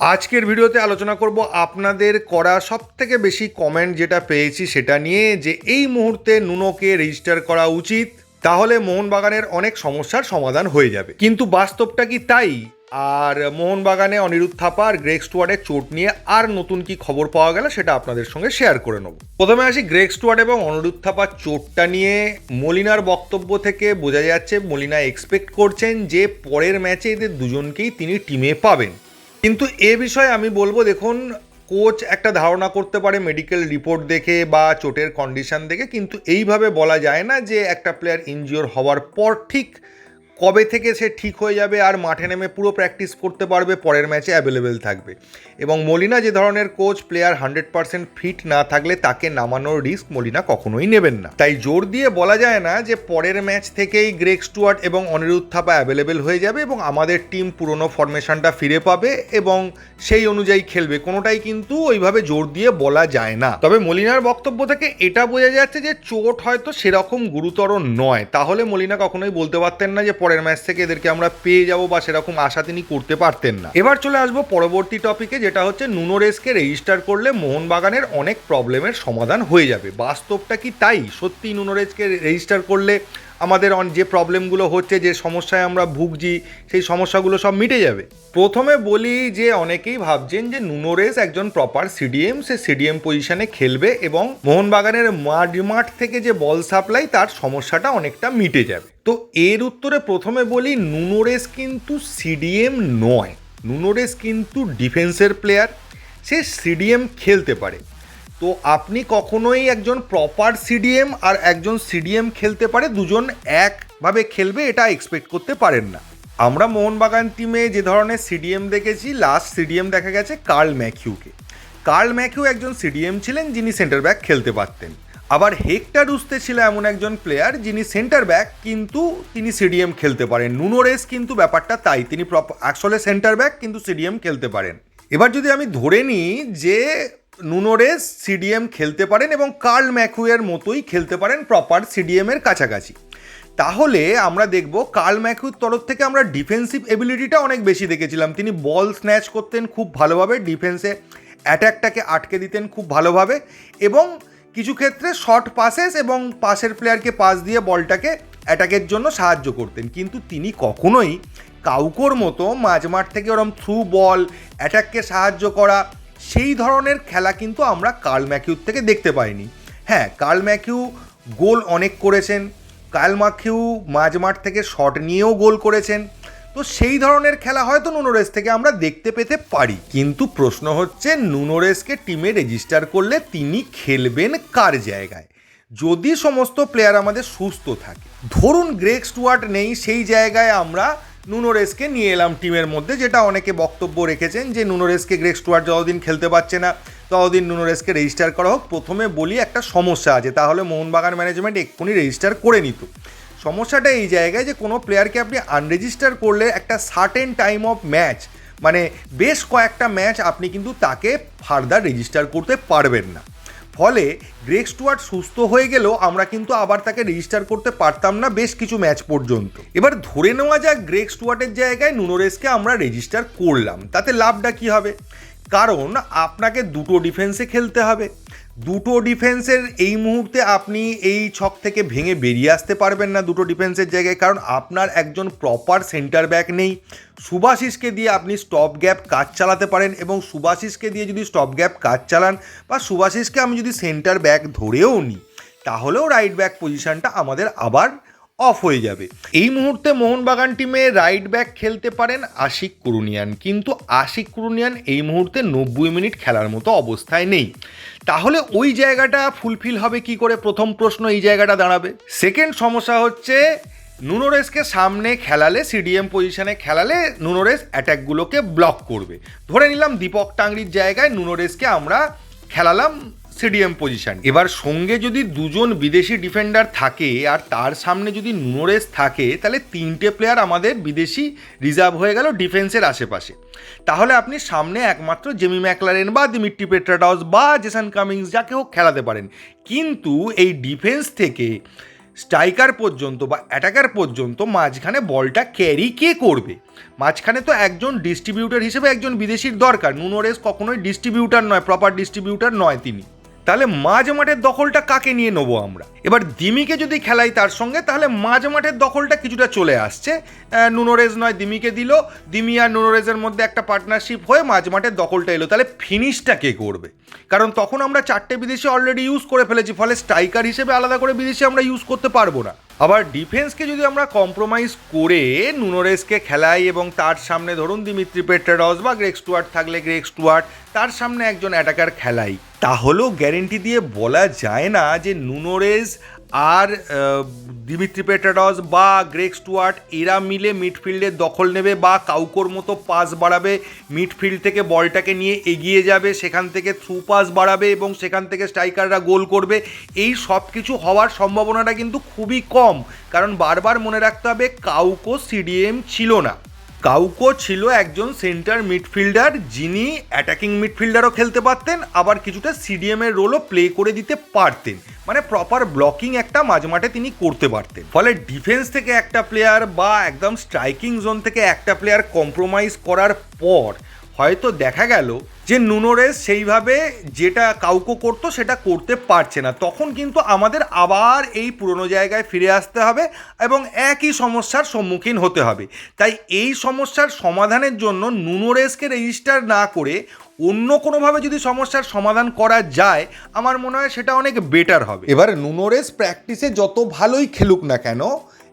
আজকের ভিডিওতে আলোচনা করব আপনাদের করা সব থেকে বেশি কমেন্ট যেটা পেয়েছি সেটা নিয়ে যে এই মুহূর্তে নুনোকে রেজিস্টার করা উচিত। তাহলে মোহনবাগানের অনেক সমস্যার সমাধান হয়ে যাবে। কিন্তু বাস্তবটা কি তাই? আর মোহনবাগানে অনিরুদ্ধ থাপা আর গ্রেক স্টুয়ার্ডের চোট নিয়ে আর নতুন কি খবর পাওয়া গেল সেটা আপনাদের সঙ্গে শেয়ার করে নেব। প্রথমে আসি গ্রেক স্টুয়ার্ড এবং অনিরুদ্ধ থাপার চোটটা নিয়ে। মলিনার বক্তব্য থেকে বোঝা যাচ্ছে, মলিনা এক্সপেক্ট করছেন যে পরের ম্যাচে এদের দুজনকেই তিনি টিমে পাবেন। কিন্তু এ বিষয়ে আমি বলব, দেখুন কোচ একটা ধারণা করতে পারে মেডিকেল রিপোর্ট দেখে বা চোটের কন্ডিশন দেখে, কিন্তু এইভাবে বলা যায় না যে একটা প্লেয়ার ইনজিওর হওয়ার পর ঠিক কবে থেকে সে ঠিক হয়ে যাবে আর মাঠে নেমে পুরো প্র্যাকটিস করতে পারবে, পরের ম্যাচে অ্যাভেলেবেল থাকবে। এবং মলিনা যে ধরনের coach player hundred percent fit না থাকলে তাকে নামানোর রিস্ক মলিনা কখনোই নেবেন না। তাই জোর দিয়ে বলা যায় না যে পরের ম্যাচ থেকেই গ্রেক স্টুয়ার্ট এবং অনিরুদ্ধ থাপা অ্যাভেলেবেল হয়ে যাবে এবং আমাদের টিম পুরনো ফরমেশনটা ফিরে পাবে এবং সেই অনুযায়ী খেলবে। কোনোটাই কিন্তু ওইভাবে জোর দিয়ে বলা যায় না। তবে মলিনার বক্তব্য থেকে এটা বোঝা যাচ্ছে যে চোট হয়তো সেরকম গুরুতর নয়। তাহলে মলিনা কখনোই বলতে পারতেন না যে পরের ম্যাচ থেকে এদেরকে আমরা পেয়ে যাব বা সেরকম আশা তিনি করতে পারতেন না। এবার চলে আসব পরবর্তী টপিকে যেটা হচ্ছে নুনোরেসকে রেজিস্টার করলে মোহনবাগানের অনেক প্রবলেমের সমাধান হয়ে যাবে। বাস্তবটা কি তাই? সত্যি নুনোরেসকে রেজিস্টার করলে আমাদের যে প্রবলেমগুলো হচ্ছে, যে সমস্যায় আমরা ভুগছি, সেই সমস্যাগুলো সব মিটে যাবে। প্রথমে বলি যে, অনেকেই ভাবছেন যে নুনোরেস একজন প্রপার সিডিএম সে সিডিএম পজিশনে খেলবে এবং মোহনবাগানের মাঠ মাঠ থেকে যে বল সাপ্লাই তার সমস্যাটা অনেকটা মিটে যাবে। তো এর উত্তরে প্রথমে বলি নুনোরেস কিন্তু সিডিএম নয়। নুনোরেস কিন্তু ডিফেন্সের প্লেয়ার সে সিডিএম খেলতে পারে। তো আপনি কখনোই একজন প্রপার সিডিএম আর একজন সিডিএম খেলতে পারে, দুজন একভাবে খেলবে, এটা এক্সপেক্ট করতে পারেন না। আমরা মোহনবাগান টিমে যে ধরনের সিডিএম দেখেছি লাস্ট সিডিএম দেখা গেছে কার্ল ম্যাকিউকে কার্ল ম্যাকিউ একজন সিডিএম ছিলেন, যিনি সেন্টার ব্যাক খেলতে পারতেন। আবার হেক্টার উস্তে ছিল এমন একজন প্লেয়ার যিনি সেন্টার ব্যাক কিন্তু তিনি সিডিএম খেলতে পারেন। নুনোরেস কিন্তু ব্যাপারটা তাই, তিনি আসলে সেন্টার ব্যাক কিন্তু সিডিএম খেলতে পারেন। এবার যদি আমি ধরে নিই যে নুনোরেস সিডিএম খেলতে পারেন এবং কার্ল ম্যাকুয়ের মতোই খেলতে পারেন প্রপার সিডিএমের কাছাকাছি। তাহলে আমরা দেখব কার্ল ম্যাকুর তরফ থেকে আমরা ডিফেন্সিভ এবিলিটিটা অনেক বেশি দেখেছিলাম। তিনি বল স্ন্যাচ করতেন খুব ভালোভাবে, ডিফেন্সে অ্যাট্যাকটাকে আটকে দিতেন খুব ভালোভাবে এবং কিছু ক্ষেত্রে শর্ট পাসেস এবং পাশের প্লেয়ারকে পাস দিয়ে বলটাকে অ্যাটাকের জন্য সাহায্য করতেন। কিন্তু তিনি কখনোই কাউকোর মতো মাঝমাঠ থেকে ওরম থ্রু বল, অ্যাটাককে সাহায্য করা সেই ধরনের খেলা কিন্তু আমরা কার্ল ম্যাকিউর থেকে দেখতে পাইনি। হ্যাঁ কার্ল ম্যাকিউ গোল অনেক করেছেন, কার্ল ম্যাকিউ মাঝমাঠ থেকে শট নিয়েও গোল করেছেন। তো সেই ধরনের খেলা হয়তো নুনোরেস থেকে আমরা দেখতে পেতে পারি, কিন্তু প্রশ্ন হচ্ছে নুনোরেসকে টিমে রেজিস্টার করলে তিনি খেলবেন কার জায়গায়? যদি সমস্ত প্লেয়ার আমাদের সুস্থ থাকে, ধরুন গ্রেক স্টুয়ার্ট নেই, সেই জায়গায় আমরা নুনোরেসকে নিয়ে এলাম টিমের মধ্যে, যেটা অনেকে বক্তব্য রেখেছেন যে নুনোরেসকে গ্রেক স্টুয়ার্ট যতদিন খেলতে পারছে না, ততদিন নুনোরেসকে রেজিস্টার করা হোক। প্রথমে বলি একটা সমস্যা আছে, তাহলে মোহনবাগান ম্যানেজমেন্ট এক্ষুনি রেজিস্টার করে নিত। সমস্যাটা এই জায়গায় যে কোনো প্লেয়ারকে আপনি আনরেজিস্টার করলে একটা সার্টেন টাইম অফ ম্যাচ মানে বেশ কয়েকটা ম্যাচ আপনি কিন্তু তাকে ফার্দার রেজিস্টার করতে পারবেন না। ফলে গ্রেক স্টুয়ার্ট সুস্থ হয়ে গেলেও আমরা কিন্তু আবার তাকে রেজিস্টার করতে পারতাম না বেশ কিছু ম্যাচ পর্যন্ত। এবার ধরে নেওয়া যাক গ্রেক স্টুয়ার্টের জায়গায় নুনোরেসকে আমরা রেজিস্টার করলাম। তাতে লাভটা কী হবে? কারণ আপনাকে দুটো ডিফেন্সে খেলতে হবে। দুটো ডিফেন্সের এই মুহূর্তে আপনি এই ছক থেকে ভেঙে বেরিয়ে আসতে পারবেন না দুটো ডিফেন্সের জায়গায়। কারণ আপনার একজন প্রপার সেন্টার ব্যাক নেই। সুভাশিসকে দিয়ে আপনি স্টপ গ্যাপ কাজ চালাতে পারেন এবং সুভাশিসকে দিয়ে যদি স্টপ গ্যাপ কাজ চালান বা সুভাশিসকে আমি যদি সেন্টার ব্যাক ধরেও নিই তাহলেও রাইট ব্যাক পজিশানটা আমাদের আবার অফ হয়ে যাবে। এই মুহূর্তে মোহনবাগান টিমে রাইট ব্যাক খেলতে পারেন আশিক কুরুনিয়ান। কিন্তু আশিক কুরুনিয়ান এই মুহূর্তে নব্বই মিনিট খেলার মতো অবস্থায় নেই। তাহলে ওই জায়গাটা ফুলফিল হবে কি করে? প্রথম প্রশ্ন এই জায়গাটা দাঁড়াবে। সেকেন্ড সমস্যা হচ্ছে নুনোরেসকে সামনে খেলালে সিডিএম পজিশনে খেলালে নুনোরেস অ্যাট্যাকগুলোকে ব্লক করবে। ধরে নিলাম দীপক টাংরির জায়গায় নুনোরেসকে আমরা খেলালাম সিডিএম পজিশন এবার সঙ্গে যদি দুজন বিদেশি ডিফেন্ডার থাকে আর তার সামনে যদি নুনোরেস থাকে, তাহলে তিনটে প্লেয়ার আমাদের বিদেশি রিজার্ভ হয়ে গেল ডিফেন্সের আশেপাশে। তাহলে আপনি সামনে একমাত্র জেমি ম্যাকলারেন বা দিমিট্রি পেট্রাডস বা জেসান কামিংস, যাকে হোক খেলাতে পারেন। কিন্তু এই ডিফেন্স থেকে স্ট্রাইকার পর্যন্ত বা অ্যাটাকার পর্যন্ত মাঝখানে বলটা ক্যারি কে করবে? মাঝখানে তো একজন ডিস্ট্রিবিউটার হিসেবে একজন বিদেশির দরকার। নুনোরেস কখনোই ডিস্ট্রিবিউটার নয় প্রপার ডিস্ট্রিবিউটার নয় তিনি। তাহলে মাঝ মাঠের দখলটা কাকে নিয়ে নেব আমরা? এবার দিমিকে যদি খেলাই তার সঙ্গে, তাহলে মাঝ মাঠের দখলটা কিছুটা চলে আসছে। নুনোরেজ নয়, দিমিকে দিল। দিমি আর নুনোরেজের মধ্যে একটা পার্টনারশিপ হয়ে মাঝ মাঠের দখলটা এলো। তাহলে ফিনিশটা কে করবে? কারণ তখন আমরা চারটে বিদেশি অলরেডি ইউজ করে ফেলেছি, ফলে স্ট্রাইকার হিসেবে আলাদা করে বিদেশি আমরা ইউজ করতে পারব না। আবার ডিফেন্সকে যদি আমরা কম্প্রোমাইজ করে নুনোরেসকে খেলাই এবং তার সামনে ধরুন দিমিত্রি পেট্রাডস বা গ্রেক স্টুয়ার্ট থাকলে গ্রেক স্টুয়ার্ট তার সামনে একজন অ্যাটাকার খেলাই তাহলেও গ্যারেন্টি দিয়ে বলা যায় না যে নুনোরেস আর দিমিত্রি পেট্রাডস বা গ্রেক স্টুয়ার্ট, এরা মিলে মিডফিল্ডের দখল নেবে বা কাউকোর মতো পাস বাড়াবে। মিডফিল্ড থেকে বলটাকে নিয়ে এগিয়ে যাবে, সেখান থেকে থ্রু পাস বাড়াবে এবং সেখান থেকে স্ট্রাইকাররা গোল করবে। এই সব কিছু হওয়ার সম্ভাবনাটা কিন্তু খুবই কম, কারণ বারবার মনে রাখতে হবে কাউকো সিডিএম ছিল না। কাউকো ছিল একজন সেন্টার মিডফিল্ডার যিনি অ্যাটাকিং মিডফিল্ডারও খেলতে পারতেন, আবার কিছুটা সিডিএম এর রোলও প্লে করে দিতে পারতেন। মানে প্রপার ব্লকিং একটা মাঝমাঠে তিনি করতে পারতেন। ফলে ডিফেন্স থেকে একটা প্লেয়ার বা একদম স্ট্রাইকিং জোন থেকে একটা প্লেয়ার কম্প্রোমাইজ করার পর হয়তো দেখা গেল যে নুনোরেস সেইভাবে যেটা কাউকো করতো সেটা করতে পারছে না। তখন কিন্তু আমাদের আবার এই পুরনো জায়গায় ফিরে আসতে হবে এবং একই সমস্যার সম্মুখীন হতে হবে। তাই এই সমস্যার সমাধানের জন্য নুনোরেসকে রেজিস্টার না করে অন্য কোনোভাবে যদি সমস্যার সমাধান করা যায়, আমার মনে হয় সেটা অনেক বেটার হবে। এবার নুনোরেস প্র্যাকটিসে যত ভালোই খেলুক না কেন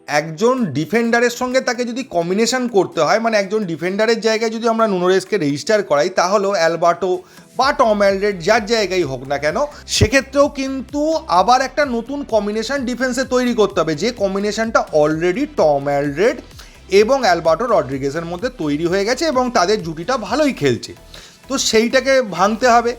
একজন ডিফেন্ডারের সঙ্গে তাকে যদি কম্বিনেশন করতে হয় মানে একজন ডিফেন্ডারের জায়গায় যদি আমরা নুনোরেসকে রেজিস্টার করাই, তাহলেও অ্যালবার্টো বা টম অ্যালরেড যার জায়গায় হোক না কেন, সেক্ষেত্রেও কিন্তু আবার একটা নতুন কম্বিনেশন ডিফেন্সে তৈরি করতে হবে। যে কম্বিনেশনটা অলরেডি টম অ্যালরেড এবং অ্যালবার্টো রড্রিগেসের মধ্যে তৈরি হয়ে গেছে এবং তাদের জুটিটা ভালোই খেলছে। তো সেইটাকে ভাঙতে হবে।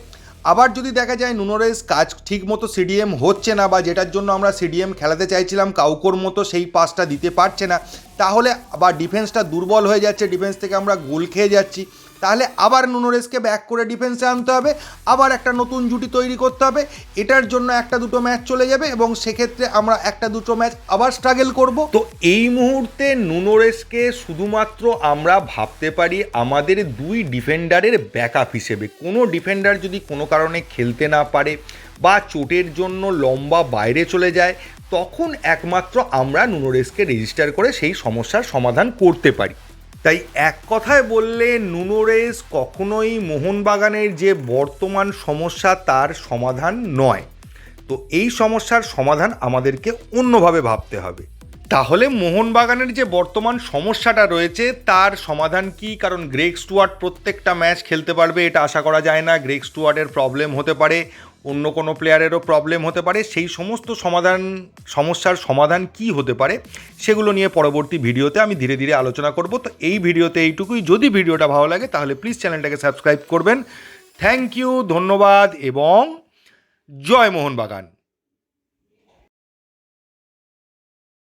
আবার যদি দেখা যায় নুনোরেস কাজ ঠিক মতো সিডিএম হচ্ছে না বা যেটার জন্য আমরা সিডিএম খেলাতে চাইছিলাম, কাউকোর মতো সেই পাসটা দিতে পারছে না, তাহলে আবার ডিফেন্সটা দুর্বল হয়ে যাচ্ছে ডিফেন্স থেকে আমরা গোল খেয়ে যাচ্ছি। তাহলে আবার নুনোরেসকে ব্যাক করে ডিফেন্সে আনতে হবে, আবার একটা নতুন জুটি তৈরি করতে হবে, এটার জন্য একটা দুটো ম্যাচ চলে যাবে এবং সেক্ষেত্রে আমরা একটা দুটো ম্যাচ আবার স্ট্রাগল করব। তো এই মুহূর্তে নুনোরেসকে শুধুমাত্র আমরা ভাবতে পারি আমাদের দুই ডিফেন্ডারের ব্যাকআপ হিসেবে। কোনো ডিফেন্ডার যদি কোনো কারণে খেলতে না পারে বা চোটের জন্য লম্বা বাইরে চলে যায়, তখন একমাত্র আমরা নুনোরেসকে রেজিস্টার করে সেই সমস্যার সমাধান করতে পারি। তাই এক কথায় বললে নুনোরেস কখনোই মোহনবাগানের যে বর্তমান সমস্যা, তার সমাধান নয়। তো এই সমস্যার সমাধান আমাদেরকে অন্যভাবে ভাবতে হবে। তাহলে মোহনবাগানের যে বর্তমান সমস্যাটা রয়েছে, তার সমাধান কি? কারণ গ্রেক স্টুয়ার্ট প্রত্যেকটা ম্যাচ খেলতে পারবে, এটা আশা করা যায় না। গ্রেক স্টুয়ার্টের প্রবলেম হতে পারে। অন্য কোনো প্লেয়ারেরও প্রবলেম হতে পারে। সেই সমস্ত সমাধান, সমস্যার সমাধান কি হতে পারে, সেগুলো নিয়ে পরবর্তী ভিডিওতে আমি ধীরে ধীরে আলোচনা করব। তো এই ভিডিওতে এইটুকুই। যদি ভিডিওটা ভালো লাগে, তাহলে প্লিজ চ্যানেলটাকে সাবস্ক্রাইব করবেন। থ্যাংক ইউ ধন্যবাদ এবং জয় মোহনবাগান।